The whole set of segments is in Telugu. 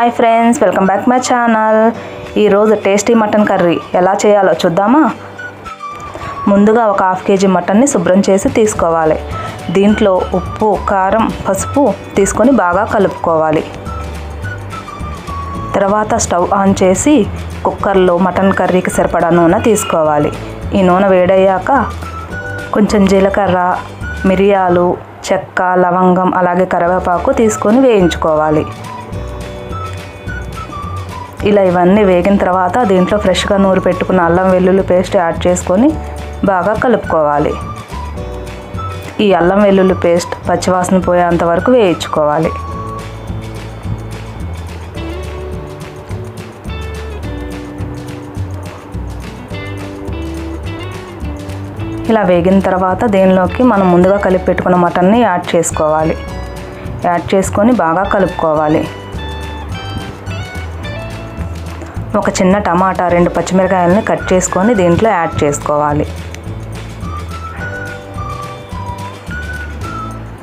Hi friends welcome back my channel ఈరోజు టేస్టీ మటన్ కర్రీ ఎలా చేయాలో చూద్దామా? ముందుగా ఒక హాఫ్ కేజీ మటన్ని శుభ్రం చేసి తీసుకోవాలి. దీంట్లో ఉప్పు కారం పసుపు తీసుకొని బాగా కలుపుకోవాలి. తర్వాత స్టవ్ ఆన్ చేసి కుక్కర్లో మటన్ కర్రీకి సరిపడా నూనె తీసుకోవాలి. ఈ నూనె వేడయ్యాక కొంచెం జీలకర్ర మిరియాలు చెక్క లవంగం అలాగే కరివేపాకు తీసుకొని వేయించుకోవాలి. ఇలా ఇవన్నీ వేగిన తర్వాత దీంట్లో ఫ్రెష్గా నూరు పెట్టుకున్న అల్లం వెల్లుల్లి పేస్ట్ యాడ్ చేసుకొని బాగా కలుపుకోవాలి. ఈ అల్లం వెల్లుల్లి పేస్ట్ పచ్చివాసన పోయేంత వరకు వేయించుకోవాలి. ఇలా వేగిన తర్వాత దీనిలోకి మనం ముందుగా కలిపి పెట్టుకున్న మటన్ని యాడ్ చేసుకోవాలి. యాడ్ చేసుకొని బాగా కలుపుకోవాలి. ఒక చిన్న టమాటా రెండు పచ్చిమిరకాయలని కట్ చేసుకొని దీంట్లో యాడ్ చేసుకోవాలి.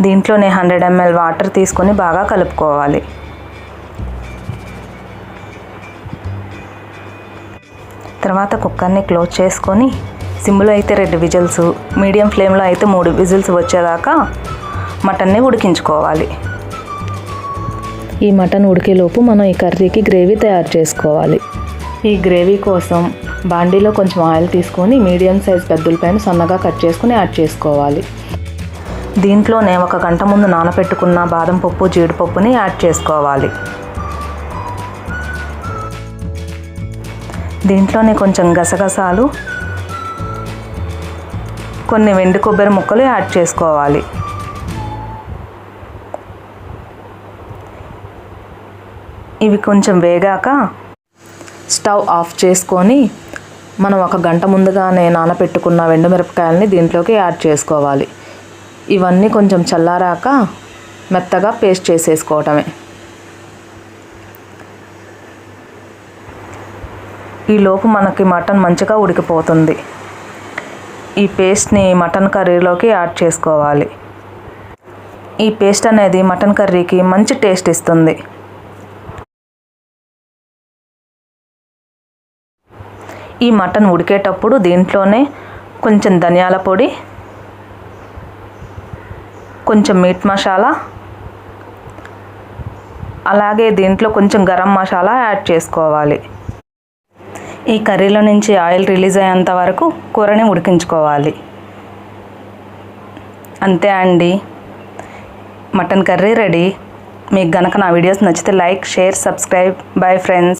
దీంట్లోనే హండ్రెడ్ ఎంఎల్ వాటర్ తీసుకొని బాగా కలుపుకోవాలి. తర్వాత కుక్కర్ని క్లోజ్ చేసుకొని సిమ్లో అయితే రెండు విజిల్స్ మీడియం ఫ్లేమ్లో అయితే మూడు విజిల్స్ వచ్చేదాకా మటన్ని ఉడికించుకోవాలి. ఈ మటన్ ఉడికేలోపు మనం ఈ కర్రీకి గ్రేవీ తయారు చేసుకోవాలి. ఈ గ్రేవీ కోసం బాండీలో కొంచెం ఆయిల్ తీసుకొని మీడియం సైజ్ పెద్దలపైన సన్నగా కట్ చేసుకొని యాడ్ చేసుకోవాలి. దీంట్లోనే ఒక గంట ముందు నానబెట్టుకున్న బాదం పప్పు జీడిపప్పుని యాడ్ చేసుకోవాలి. దీంట్లోనే కొంచెం గసగసాలు కొన్ని వెండి కొబ్బరి ముక్కలు యాడ్ చేసుకోవాలి. ఇవి కొంచెం వేగాక స్టవ్ ఆఫ్ చేసుకొని మనం ఒక గంట ముందుగానే నానబెట్టుకున్న మిరపకాయల్ని దీంట్లోకి యాడ్ చేసుకోవాలి. ఇవన్నీ కొంచెం చల్లారాక మెత్తగా పేస్ట్ చేసేసుకోవటమే. ఈలోపు మనకి మటన్ మంచిగా ఉడికిపోతుంది. ఈ పేస్ట్ని మటన్ కర్రీలోకి యాడ్ చేసుకోవాలి. ఈ పేస్ట్ అనేది మటన్ కర్రీకి మంచి టేస్ట్ ఇస్తుంది. ఈ మటన్ ఉడికేటప్పుడు దీంట్లోనే కొంచెం ధనియాల పొడి కొంచెం మీట్ మసాలా అలాగే దీంట్లో కొంచెం గరం మసాలా యాడ్ చేసుకోవాలి. ఈ కర్రీలో నుంచి ఆయిల్ రిలీజ్ అయ్యేంత వరకు కూరని ఉడికించుకోవాలి. అంతే అండి. Mutton curry ready. మీకు గనక నా వీడియోస్ నచ్చితే like share subscribe. Bye friends.